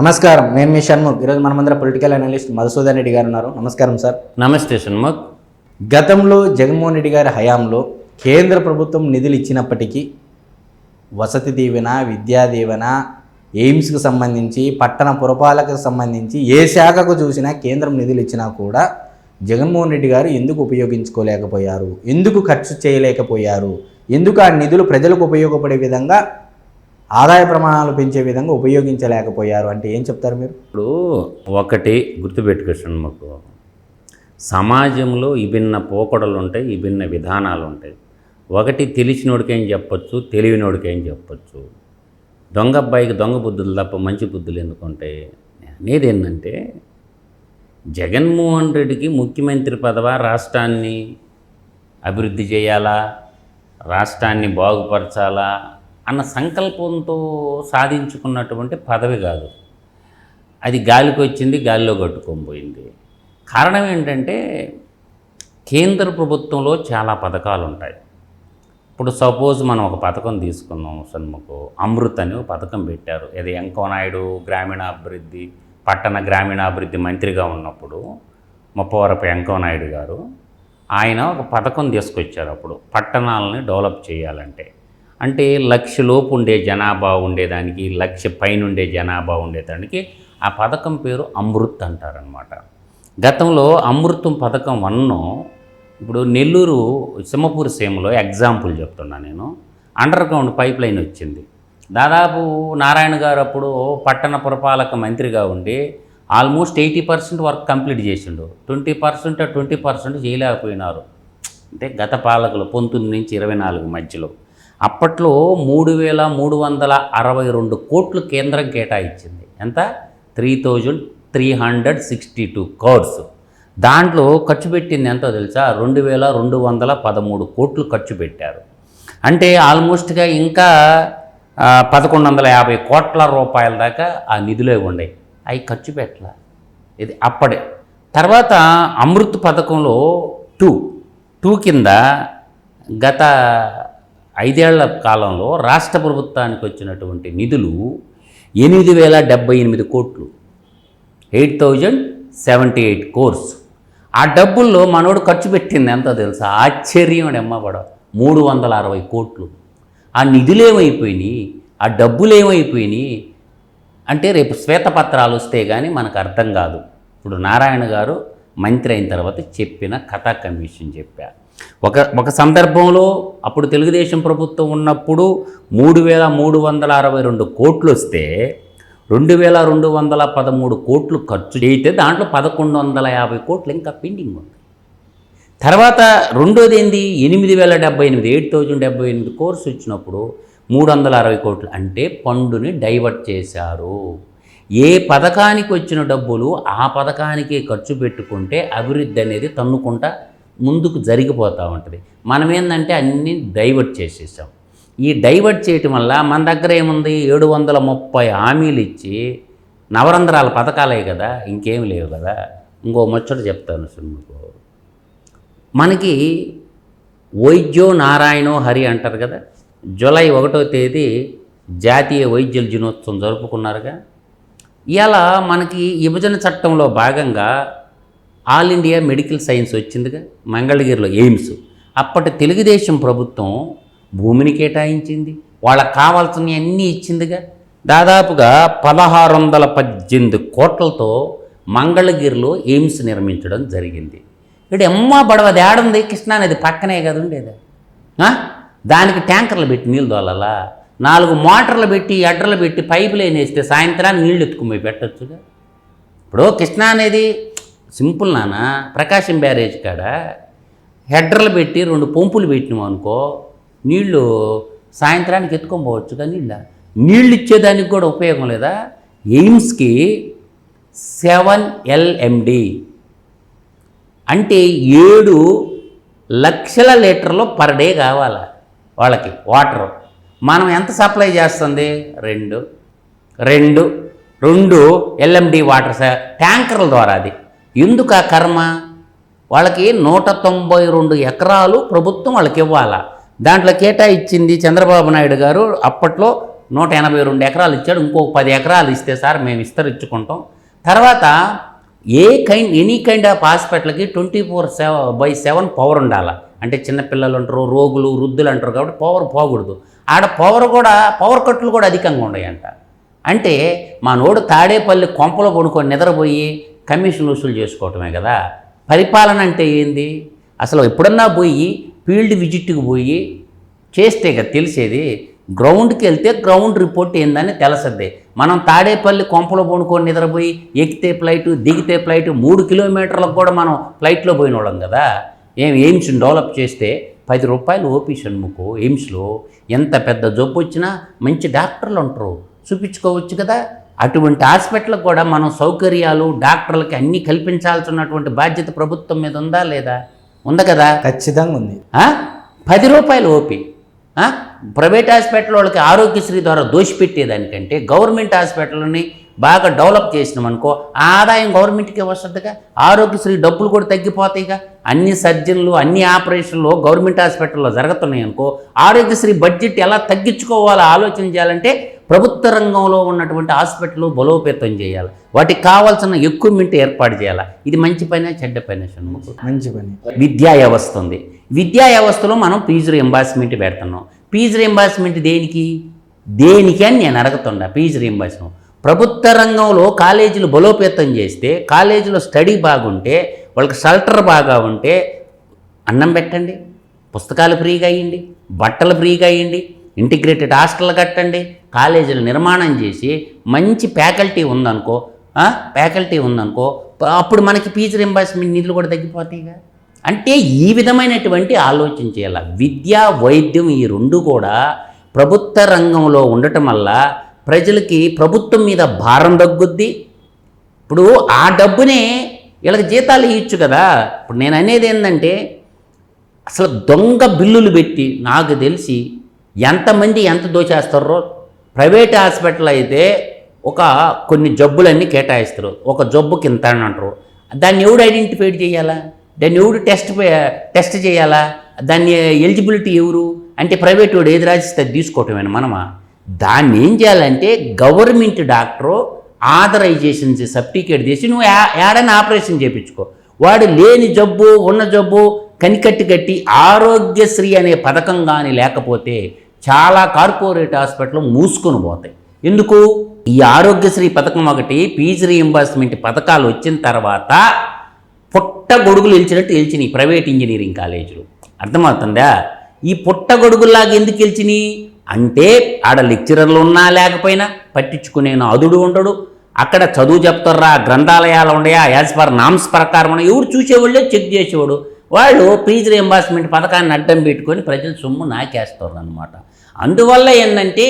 నమస్కారం నేను మీ షణ్ముఖ్. ఈరోజు మనమందరం పొలిటికల్ అనలిస్ట్ మధుసూదన్ రెడ్డి గారు ఉన్నారు. నమస్కారం సార్. నమస్తే షణ్ముఖ్. గతంలో జగన్మోహన్ రెడ్డి గారి హయాంలో కేంద్ర ప్రభుత్వం నిధులు ఇచ్చినప్పటికీ వసతి దీవెన విద్యా దీవెన ఎయిమ్స్కి సంబంధించి పట్టణ పురపాలకకు సంబంధించి ఏ శాఖకు చూసినా కేంద్రం నిధులు ఇచ్చినా కూడా జగన్మోహన్ రెడ్డి గారు ఎందుకు ఉపయోగించుకోలేకపోయారు? ఎందుకు ఖర్చు చేయలేకపోయారు? ఎందుకు ఆ నిధులు ప్రజలకు ఉపయోగపడే విధంగా ఆదాయ ప్రమాణాలు పెంచే విధంగా ఉపయోగించలేకపోయారు అంటే ఏం చెప్తారు మీరు? ఇప్పుడు ఒకటి గుర్తుపెట్టుకోండి మాకు. సమాజంలో విభిన్న పోకడలు ఉంటాయి విభిన్న విధానాలు ఉంటాయి ఒకటి తెలిసినోడికేం చెప్పొచ్చు తెలివినోడికేం చెప్పొచ్చు. దొంగ అబ్బాయికి దొంగ బుద్ధులు తప్ప మంచి బుద్ధులు ఎందుకుంటాయి అనేది ఏంటంటే జగన్మోహన్ రెడ్డికి ముఖ్యమంత్రి పదవ రాష్ట్రాన్ని అభివృద్ధి చేయాలా? రాష్ట్రాన్ని బాగుపరచాలా? అన్న సంకల్పంతో సాధించుకున్నటువంటి పదవి కాదు. అది గాలికి వచ్చింది గాలిలో కట్టుకొని కారణం ఏంటంటే కేంద్ర ప్రభుత్వంలో చాలా పథకాలు ఉంటాయి ఇప్పుడు సపోజ్ మనం ఒక పథకం తీసుకున్నాం సన్ముకు అమృత్ అని ఒక పథకం పెట్టారు. ఇది వెంకనాయుడు గ్రామీణాభివృద్ధి పట్టణ గ్రామీణాభివృద్ధి మంత్రిగా ఉన్నప్పుడు ముప్పవరపు వెంకనాయుడు గారు ఆయన ఒక పథకం తీసుకొచ్చారు అప్పుడు. పట్టణాలని డెవలప్ చేయాలంటే. అంటే లక్షలోపు ఉండే జనాభా ఉండేదానికి లక్ష పైన ఉండే జనాభా ఉండేదానికి ఆ పథకం పేరు అమృత్ అంటారనమాట గతంలో అమృతం పథకం వన్ను ఇప్పుడు నెల్లూరు సింహపూర్ సీమలో ఎగ్జాంపుల్ చెప్తున్నా నేను. అండర్ గ్రౌండ్ పైప్ లైన్ వచ్చింది. దాదాపు నారాయణ గారు అప్పుడు పట్టణ పురపాలక మంత్రిగా ఉండి almost eighty percent work complete చేసిండు. ట్వంటీ పర్సెంట్ ట్వంటీ పర్సెంట్ చేయలేకపోయినారు. అంటే గత పాలకులు పంతొమ్మిది నుంచి ఇరవై నాలుగు మధ్యలో. అప్పట్లో మూడు వేల మూడు వందల అరవై రెండు కోట్లు కేంద్రం కేటాయించింది. ఎంత? Three thousand three hundred sixty two crores. దాంట్లో ఖర్చు పెట్టింది ఎంతో తెలుసా? రెండు వేల రెండు వందల పదమూడు కోట్లు ఖర్చు పెట్టారు. అంటే ఆల్మోస్ట్గా ఇంకా పదకొండు వందల యాభై కోట్ల రూపాయల దాకా ఆ నిధులే ఉన్నాయి అవి ఖర్చు పెట్టాల? ఇది అప్పుడే. తర్వాత అమృత్ పథకంలో టూ టూ కింద గత ఐదేళ్ళ కాలంలో రాష్ట్ర ప్రభుత్వానికి వచ్చినటువంటి నిధులు ఎనిమిది వేల డెబ్బై ఎనిమిది కోట్లు. Eight thousand seventy eight crores. ఆ డబ్బుల్లో మనోడు ఖర్చు పెట్టింది ఎంతో తెలుసా? ఆశ్చర్యం ఎమ్మబడ. మూడు వందల అరవై కోట్లు. ఆ నిధులేమైపోయినాయి? ఆ డబ్బులేమైపోయినాయి? అంటే రేపు శ్వేతపత్రాలు వస్తే కానీ మనకు అర్థం కాదు. ఇప్పుడు నారాయణ గారు మంత్రి అయిన తర్వాత చెప్పిన కథా కమిషన్ చెప్పారు. ఒక ఒక సందర్భంలో అప్పుడు తెలుగుదేశం ప్రభుత్వం ఉన్నప్పుడు మూడు వేల మూడు వందల అరవై రెండు కోట్లు వస్తే రెండు వేల రెండు వందల పదమూడు కోట్లు ఖర్చు చేయితే దాంట్లో పదకొండు వందల యాభై కోట్లు ఇంకా పెండింగ్ ఉంది. తర్వాత రెండోది ఏంది? ఎనిమిది వేల డెబ్బై ఎనిమిది ఎయిట్ థౌజండ్ డెబ్బై ఎనిమిది కోర్సు వచ్చినప్పుడు మూడు వందల అరవై కోట్లు అంటే పండుని డైవర్ట్ చేశారు. ఏ పథకానికి వచ్చిన డబ్బులు ఆ పథకానికి ఖర్చు పెట్టుకుంటే అభివృద్ధి అనేది తన్నుకుంటా ముందుకు జరిగిపోతూ ఉంటుంది. మనం ఏంటంటే అన్నీ డైవర్ట్ చేసేసాం. ఈ డైవర్ట్ చేయటం వల్ల మన దగ్గర ఏముంది? ఏడు వందల ముప్పై హామీలు ఇచ్చి నవరంధ్రాల పథకాలే కదా ఇంకేం లేవు కదా. ఇంకో ముచ్చట చెప్తాను సినిమాకు మనకి వైద్యో నారాయణో హరి అంటారు కదా జూలై ఒకటో తేదీ జాతీయ వైద్యుల దినోత్సవం జరుపుకున్నారుగా. ఇలా మనకి విభజన చట్టంలో భాగంగా ఆల్ ఇండియా మెడికల్ సైన్స్ వచ్చిందిగా మంగళగిరిలో ఎయిమ్స్. అప్పటి తెలుగుదేశం ప్రభుత్వం భూమిని కేటాయించింది. వాళ్ళకి కావాల్సినవి అన్నీ ఇచ్చిందిగా. దాదాపుగా పదహారు వందల పద్దెనిమిది కోట్లతో మంగళగిరిలో ఎయిమ్స్ నిర్మించడం జరిగింది. ఇక్కడ ఎమ్మ బడవ ఏడుంది కృష్ణానది పక్కనే కదా ఉండేది. దానికి ట్యాంకర్లు పెట్టి నీళ్ళు తోలాలా? నాలుగు మోటార్లు పెట్టి ఎడ్రలు పెట్టి పైపులు వేస్తే సాయంత్రానికి నీళ్ళు ఎత్తుకుపోయి పెట్టచ్చుగా. ఇప్పుడు కృష్ణా అనేది సింపుల్ నాన్న ప్రకాశం బ్యారేజ్ కాడ హెడ్రలు పెట్టి రెండు పంపులు పెట్టినాం అనుకో నీళ్ళు సాయంత్రానికి ఎత్తుకొని పోవచ్చుగా నీళ్ళ. నీళ్ళు ఇచ్చేదానికి కూడా ఉపయోగం లేదా? ఎయిమ్స్కి సెవెన్ ఎల్ఎండి. అంటే ఏడు లక్షల లీటర్లు పర్ డే కావాలి వాళ్ళకి వాటర్. మనం ఎంత సప్లై చేస్తుంది? రెండు. రెండు. రెండు ఎల్ఎండి వాటర్ ట్యాంకర్ల ద్వారా అది. ఎందుకు ఆ కర్మ? వాళ్ళకి నూట తొంభై రెండు ఎకరాలు ప్రభుత్వం వాళ్ళకి ఇవ్వాలా? దాంట్లో కేటాయించింది చంద్రబాబు నాయుడు గారు అప్పట్లో నూట ఎనభై రెండు ఎకరాలు ఇచ్చాడు ఇంకొక పది ఎకరాలు ఇస్తే సార్ మేము విస్తరించుకుంటాం. తర్వాత ఏ కైండ్ ఎనీ కైండ్ ఆఫ్ హాస్పిటల్కి twenty four seven by seven power ఉండాలి? అంటే చిన్నపిల్లలు అంటారు రోగులు వృద్ధులు అంటారు కాబట్టి పవర్ పోకూడదు. ఆడ పవర్ కూడా పవర్ కట్లు కూడా అధికంగా ఉన్నాయంట. అంటే మా నోడు తాడేపల్లి కొంపలో పడుకొని నిద్రపోయి కమిషన్ వసూలు చేసుకోవటమే కదా. పరిపాలన అంటే ఏంది? అసలు ఎప్పుడన్నా పోయి ఫీల్డ్ విజిట్కి పోయి చేస్తే కదా తెలిసేది గ్రౌండ్కి వెళ్తే గ్రౌండ్ రిపోర్ట్ ఏందని తెలుస్తుంది మనం తాడేపల్లి కొంపలో పండుకొని నిద్రపోయి ఎక్కితే ఫ్లైట్ దిగితే ఫ్లైట్ మూడు కిలోమీటర్లకు కూడా మనం ఫ్లైట్లో పోయిన వాళ్ళం కదా. ఏం ఎయిమ్స్ని డెవలప్ చేస్తే పది రూపాయలు ఓపీ షణ్ముఖు ఎయిమ్స్లో ఎంత పెద్ద జబ్బు వచ్చినా మంచి డాక్టర్లు ఉంటారు. చూపించుకోవచ్చు కదా. అటువంటి హాస్పిటల్కి కూడా మనం సౌకర్యాలు డాక్టర్లకి అన్నీ కల్పించాల్సినటువంటి బాధ్యత ప్రభుత్వం మీద ఉందా లేదా? ఉంది కదా? ఖచ్చితంగా ఉంది? పది రూపాయలు ఓపి? ప్రైవేట్ హాస్పిటల్ వాళ్ళకి ఆరోగ్యశ్రీ ద్వారా దోషిపెట్టేదానికంటే గవర్నమెంట్ హాస్పిటల్ని బాగా డెవలప్ చేసినాం అనుకో ఆ ఆదాయం గవర్నమెంట్కే వస్తుందిగా. ఆరోగ్యశ్రీ డబ్బులు కూడా తగ్గిపోతాయిగా. అన్ని సర్జన్లు అన్ని ఆపరేషన్లు గవర్నమెంట్ హాస్పిటల్లో జరుగుతున్నాయి అనుకో ఆరోగ్యశ్రీ బడ్జెట్ ఎలా తగ్గించుకోవాలో ఆలోచన చేయాలంటే ప్రభుత్వ రంగంలో ఉన్నటువంటి హాస్పిటల్ బలోపేతం చేయాలి. వాటికి కావాల్సిన ఎక్విప్మెంట్ ఏర్పాటు చేయాలి. ఇది మంచి పైన చెడ్డ పైన షణ్ముఖు మంచి పని. విద్యా వ్యవస్థ ఉంది. విద్యా వ్యవస్థలో మనం ఫీజు రియంబర్స్మెంట్ పెడుతున్నాం. ఫీజు రియంబర్స్మెంట్ దేనికి? దేనికి అని నేను అడగతున్నా ఫీజు రియంబర్స్మెంట్. ప్రభుత్వ రంగంలో కాలేజీలు బలోపేతం చేస్తే కాలేజీలో స్టడీ బాగుంటే వాళ్ళకి షెల్టర్ బాగా ఉంటే అన్నం పెట్టండి పుస్తకాలు ఫ్రీగా అయ్యండి బట్టలు ఫ్రీగా అయ్యండి ఇంటిగ్రేటెడ్ హాస్టల్ కట్టండి కాలేజీలు నిర్మాణం చేసి మంచి ఫ్యాకల్టీ ఉందనుకో ఫ్యాకల్టీ ఉందనుకో అప్పుడు మనకి ఫీజు రింబర్స్మెంట్ నిధులు కూడా తగ్గిపోతాయిగా అంటే ఈ విధమైనటువంటి ఆలోచన చేయాలి. విద్య వైద్యం ఈ రెండు కూడా ప్రభుత్వ రంగంలో ఉండటం వల్ల ప్రజలకి ప్రభుత్వం మీద భారం తగ్గుద్ది. ఇప్పుడు ఆ డబ్బునే వీళ్ళకి జీతాలు ఇవ్వచ్చు కదా. ఇప్పుడు నేను అనేది ఏంటంటే అసలు దొంగ బిల్లులు పెట్టి నాకు తెలిసి ఎంతమంది ఎంత దోచేస్తారో ప్రైవేట్ హాస్పిటల్ అయితే ఒక కొన్ని జబ్బులన్నీ కేటాయిస్తారు. ఒక జబ్బుకి ఇంత అని అంటారు. దాన్ని ఎవడు ఐడెంటిఫై చేయాలా? దాన్ని ఎవడు టెస్ట్ టెస్ట్ చేయాలా? దాన్ని ఎలిజిబిలిటీ ఎవరు? అంటే ప్రైవేట్ వాడు ఏది రాసిస్తే అది తీసుకోవటమేనా మనమా? దాన్ని ఏం చేయాలంటే గవర్నమెంట్ డాక్టరు ఆథరైజేషన్ సర్టిఫికేట్ చేసి నువ్వు ఏడైనా ఆపరేషన్ చేయించుకో. వాడు లేని జబ్బు ఉన్న జబ్బు కనికట్టి కట్టి ఆరోగ్యశ్రీ అనే పథకం కానీ లేకపోతే చాలా కార్పొరేట్ హాస్పిటల్ మూసుకొని పోతాయి. ఎందుకు? ఈ ఆరోగ్యశ్రీ పథకం ఒకటి ఫీజు రీఎంబర్స్మెంట్ పథకాలు వచ్చిన తర్వాత పుట్ట గొడుగులు ఇల్చినట్టు ప్రైవేట్ ఇంజనీరింగ్ కాలేజీలు. అర్థమవుతుందా? ఈ పుట్ట గొడుగుల్లాగా ఎందుకు ఇల్చినాయి? అంటే ఆడ లెక్చరర్లు ఉన్నా లేకపోయినా పట్టించుకునే అదుడు ఉండడు. అక్కడ చదువు చెప్తారా? గ్రంథాలయాలు ఉన్నాయా? యాజ్ పర్ నామ్స్ ప్రకారం ఎవరు చూసేవాళ్ళే చెక్ చేసేవాడు. వాళ్ళు ఫీజు రియంబర్స్మెంట్ పథకాన్ని అడ్డం పెట్టుకొని ప్రజల సొమ్ము నాకేస్తారు అనమాట అందువల్ల ఏంటంటే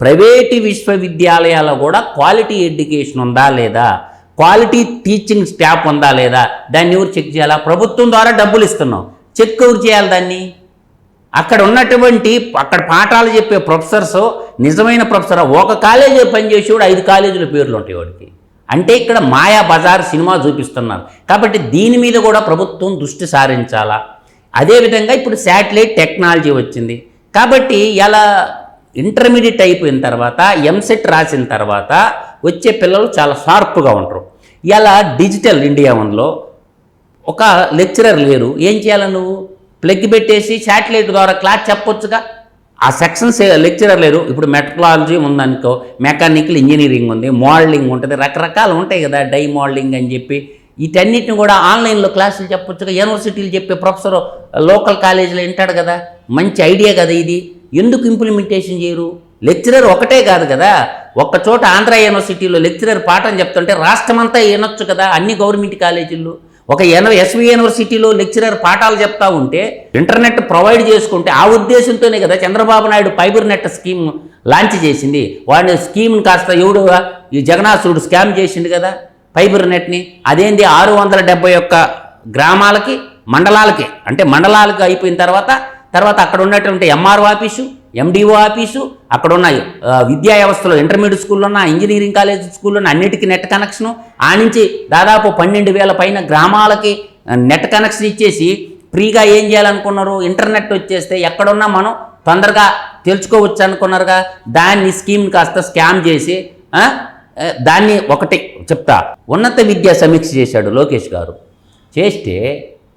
ప్రైవేటు విశ్వవిద్యాలయాల్లో కూడా క్వాలిటీ ఎడ్యుకేషన్ ఉందా లేదా? క్వాలిటీ టీచింగ్ స్టాఫ్ ఉందా లేదా? దాన్ని ఎవరు చెక్ చేయాలా? ప్రభుత్వం ద్వారా డబ్బులు ఇస్తున్నాం. చెక్ ఎవరు చేయాలి దాన్ని? అక్కడ ఉన్నటువంటి అక్కడ పాఠాలు చెప్పే ప్రొఫెసర్స్ నిజమైన ప్రొఫెసర్ ఒక కాలేజీ పనిచేసేవాడు ఐదు కాలేజీల పేర్లు ఉంటాయి వాడికి. అంటే ఇక్కడ మాయా బజార్ సినిమా చూపిస్తున్నారు. కాబట్టి దీని మీద కూడా ప్రభుత్వం దృష్టి సారించాలా? అదేవిధంగా ఇప్పుడు శాటిలైట్ టెక్నాలజీ వచ్చింది. కాబట్టి ఇలా ఇంటర్మీడియట్ అయిపోయిన తర్వాత ఎంసెట్ రాసిన తర్వాత వచ్చే పిల్లలు చాలా షార్ప్గా ఉంటారు. ఇలా డిజిటల్ ఇండియా వన్లో ఒక లెక్చరర్ లేరు. ఏం చేయాలి నువ్వు? ప్లగ్ పెట్టేసి శాటిలైట్ ద్వారా క్లాస్ చెప్పొచ్చుగా. ఆ సెక్షన్స్ లెక్చరర్ లేరు. ఇప్పుడు మెట్రాలజీ ఉందనుకో మెకానికల్ ఇంజనీరింగ్ ఉంది మోడలింగ్ ఉంటుంది రకరకాలు ఉంటాయి కదా డై మోడలింగ్ అని చెప్పి. వీటన్నిటిని కూడా ఆన్లైన్లో క్లాసులు చెప్పొచ్చుగా. యూనివర్సిటీలు చెప్పే ప్రొఫెసర్ లోకల్ కాలేజీలో వింటాడు కదా. మంచి ఐడియా కదా ఇది. ఎందుకు ఇంప్లిమెంటేషన్ చేయరు? లెక్చరర్ ఒకటే కాదు కదా. ఒక్క చోట ఆంధ్ర యూనివర్సిటీలో లెక్చరర్ పాఠం చెప్తుంటే రాష్ట్రమంతా వినొచ్చు కదా అన్ని గవర్నమెంట్ కాలేజీల్లో. ఒక ఎన్ ఎస్వి యూనివర్సిటీలో లెక్చరర్ పాఠాలు చెప్తా ఉంటే ఇంటర్నెట్ ప్రొవైడ్ చేసుకుంటే ఆ ఉద్దేశంతోనే కదా Chandrababu Naidu fibre net scheme launch చేసింది. వాడి స్కీమ్ని కాస్త ఎవడు ఈ జగన్నాథుడు స్కామ్ చేసిండు కదా ఫైబర్ నెట్ని. అదేంది ఆరు వందల డెబ్బై ఒక్క గ్రామాలకి మండలాలకి అంటే మండలాలకి అయిపోయిన తర్వాత తర్వాత అక్కడ ఉన్నటువంటి ఎంఆర్ఓ ఆఫీసు ఎండిఓ ఆఫీసు అక్కడ ఉన్న విద్యా వ్యవస్థలో ఇంటర్మీడియట్ స్కూల్లో ఉన్న ఇంజనీరింగ్ కాలేజ్ స్కూల్లో అన్నిటికీ నెట్ కనెక్షను ఆ నుంచి దాదాపు పన్నెండు వేల పైన గ్రామాలకి నెట్ కనెక్షన్ ఇచ్చేసి ఫ్రీగా ఏం చేయాలనుకున్నారు? ఇంటర్నెట్ వచ్చేస్తే ఎక్కడున్నా మనం తొందరగా తెలుసుకోవచ్చు అనుకున్నారుగా. దాన్ని స్కీమ్ కాస్త స్కామ్ చేసి దాన్ని ఒకటి చెప్తా. ఉన్నత విద్యా సమీక్ష చేశాడు లోకేష్ గారు. చేస్తే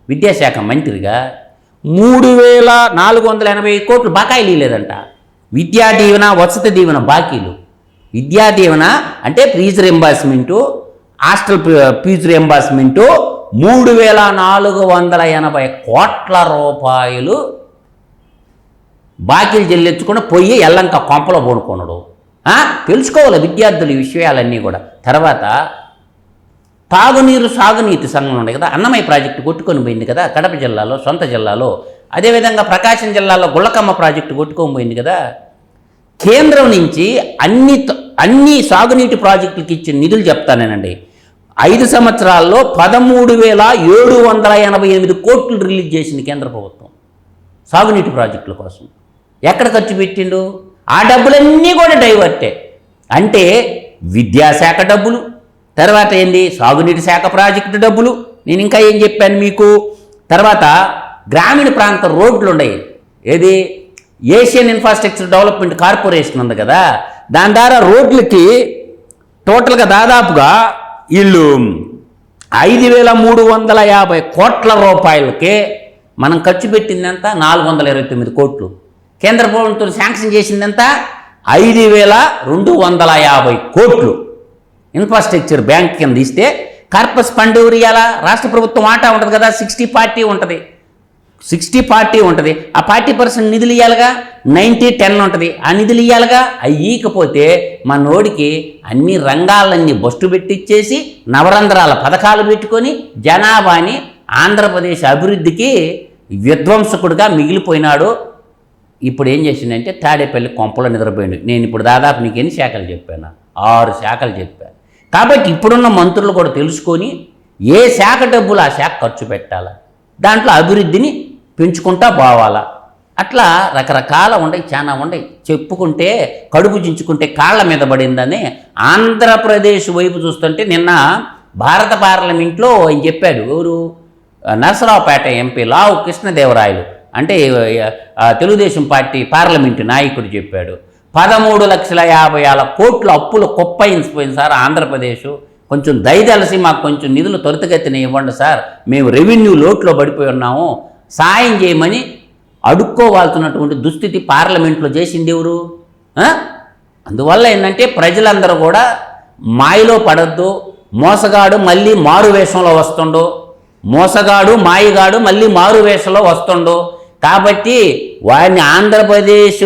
విద్యాశాఖ మంత్రిగా మూడు వేల నాలుగు వందల ఎనభై కోట్లు బకాయిలు లేదంట విద్యా దీవెన వసతి దీవెన బాకీలు. విద్యా దీవెన అంటే fees reimbursement hostel fees reimbursement మూడు వేల నాలుగు వందల ఎనభై కోట్ల రూపాయలు బాకీలు చెల్లించుకుని పోయి ఎల్లంక కొంపలో పోనుకున్నాడు తెలుసుకోవాలి విద్యార్థులు ఈ విషయాలన్నీ కూడా. తర్వాత తాగునీరు సాగునీటి సంఘం ఉండే కదా అన్నమయ్య ప్రాజెక్టు కొట్టుకొని పోయింది కదా కడప జిల్లాలో సొంత జిల్లాలో. అదేవిధంగా ప్రకాశం జిల్లాలో గుళ్ళకమ్మ ప్రాజెక్టు కొట్టుకొని పోయింది కదా. కేంద్రం నుంచి అన్ని త- అన్ని సాగునీటి ప్రాజెక్టులకి ఇచ్చిన నిధులు చెప్తానేనండి ఐదు సంవత్సరాల్లో పదమూడు వేల ఏడు వందల ఎనభై ఎనిమిది కోట్లు రిలీజ్ చేసింది కేంద్ర ప్రభుత్వం సాగునీటి ప్రాజెక్టుల కోసం. ఎక్కడ ఖర్చు పెట్టిండు? ఆ డబ్బులన్నీ కూడా డైవర్టే. అంటే విద్యాశాఖ డబ్బులు తర్వాత ఏంది? సాగునీటి శాఖ ప్రాజెక్టు డబ్బులు. నేను ఇంకా ఏం చెప్పాను మీకు? తర్వాత గ్రామీణ ప్రాంత రోడ్లు ఉన్నాయి. ఏది? ఏషియన్ ఇన్ఫ్రాస్ట్రక్చర్ డెవలప్మెంట్ కార్పొరేషన్ ఉంది కదా. దాని ద్వారా రోడ్లకి టోటల్గా దాదాపుగా వీళ్ళు ఐదు వేల మూడు వందల యాభై కోట్ల రూపాయలకి మనం ఖర్చు పెట్టిందంత? నాలుగు వందల ఇరవై తొమ్మిది కోట్లు. కేంద్ర ప్రభుత్వం శాంక్షన్ చేసిందంత? ఐదు వేల రెండు వందల యాభై కోట్లు. ఇన్ఫ్రాస్ట్రక్చర్ బ్యాంక్ కింద ఇస్తే కార్పస్ ఫండ్ ఎవరు రాష్ట్ర ప్రభుత్వం ఆటా ఉంటుంది కదా సిక్స్టీ పార్టీ ఉంటుంది. సిక్స్టీ పార్టీ ఉంటుంది. ఆ పార్టీ పర్సెంట్ నిధులు ఇవ్వాలిగా నైంటీ టెన్ ఉంటుంది. ఆ నిధులు ఇవ్వాలిగా అవి ఇవ్వకపోతే మన నోడికి అన్ని రంగాలన్నీ బస్టు పెట్టిచ్చేసి నవరంధ్రాల పథకాలు పెట్టుకొని జనాభాని ఆంధ్రప్రదేశ్ అభివృద్ధికి విధ్వంసకుడిగా మిగిలిపోయినాడు. ఇప్పుడు ఏం చేసిందంటే తాడేపల్లి కొంపలో నిద్రపోయింది నేను ఇప్పుడు దాదాపు నీకు ఎన్ని శాఖలు చెప్పాను? ఆరు శాఖలు చెప్పాను. కాబట్టి ఇప్పుడున్న మంత్రులు కూడా తెలుసుకొని ఏ శాఖ డబ్బులు ఆ శాఖ ఖర్చు పెట్టాలా? దాంట్లో అభివృద్ధిని పెంచుకుంటా పోవాలా? అట్లా రకరకాల ఉండయి చాలా ఉండయి చెప్పుకుంటే కడుపు చించుకుంటే కాళ్ళ మీద పడిందని ఆంధ్రప్రదేశ్ వైపు చూస్తుంటే నిన్న భారత పార్లమెంట్లో ఆయన చెప్పాడు. ఎవరు? నరసరావుపేట ఎంపీ లావు కృష్ణదేవరాయలు. అంటే తెలుగుదేశం పార్టీ పార్లమెంటు నాయకుడు చెప్పాడు. పదమూడు లక్షల యాభై ఆల కోట్ల అప్పులు కుప్పయించిపోయింది సార్ ఆంధ్రప్రదేశ్. కొంచెం దయదలసి మాకు కొంచెం నిధులు త్వరితగతిన ఇవ్వండి సార్. మేము రెవెన్యూ లోట్లో పడిపోయి ఉన్నాము. సాయం చేయమని అడుక్కోవాల్సినటువంటి దుస్థితి పార్లమెంట్లో చేసింది ఎవరు? అందువల్ల ఏంటంటే ప్రజలందరూ కూడా మాయలో పడద్దు. మోసగాడు మళ్ళీ మారు వేషంలో వస్తుండు. మోసగాడు మాయగాడు మళ్ళీ మారు వేషంలో వస్తుండు. కాబట్టి వారిని ఆంధ్రప్రదేశ్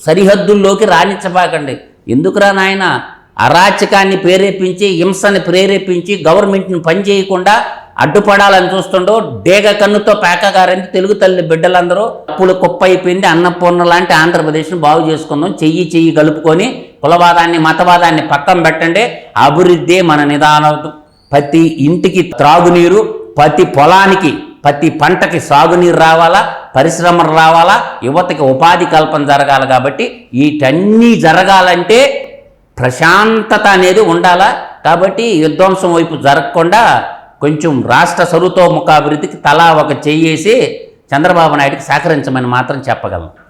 సరిహద్దుల్లోకి రాణించబాకండి. ఎందుకురా నాయన? అరాచకాన్ని ప్రేరేపించి హింసని ప్రేరేపించి గవర్నమెంట్ని పనిచేయకుండా అడ్డుపడాలని చూస్తుండో డేగ కన్నుతో పేకగారని తెలుగు తల్లి బిడ్డలందరూ అప్పులు కుప్పైపోయింది అన్నపూర్ణ లాంటి ఆంధ్రప్రదేశ్ను బాగు చేసుకుందాం చెయ్యి చెయ్యి కలుపుకొని కులవాదాన్ని మతవాదాన్ని పక్కన పెట్టండి అభివృద్ధి మన నిదానం ప్రతి ఇంటికి త్రాగునీరు ప్రతి పొలానికి ప్రతి పంటకి సాగునీరు రావాలా? పరిశ్రమలు రావాలా? యువతకి ఉపాధి కల్పన జరగాలి కాబట్టి వీటన్నీ జరగాలంటే ప్రశాంతత అనేది ఉండాలా? కాబట్టి విధ్వంసం వైపు జరగకుండా కొంచెం రాష్ట్ర సరుతోముఖాభివృద్ధికి తలా ఒక చెయ్యేసి చంద్రబాబు నాయుడికి సహకరించమని మాత్రం చెప్పగలను.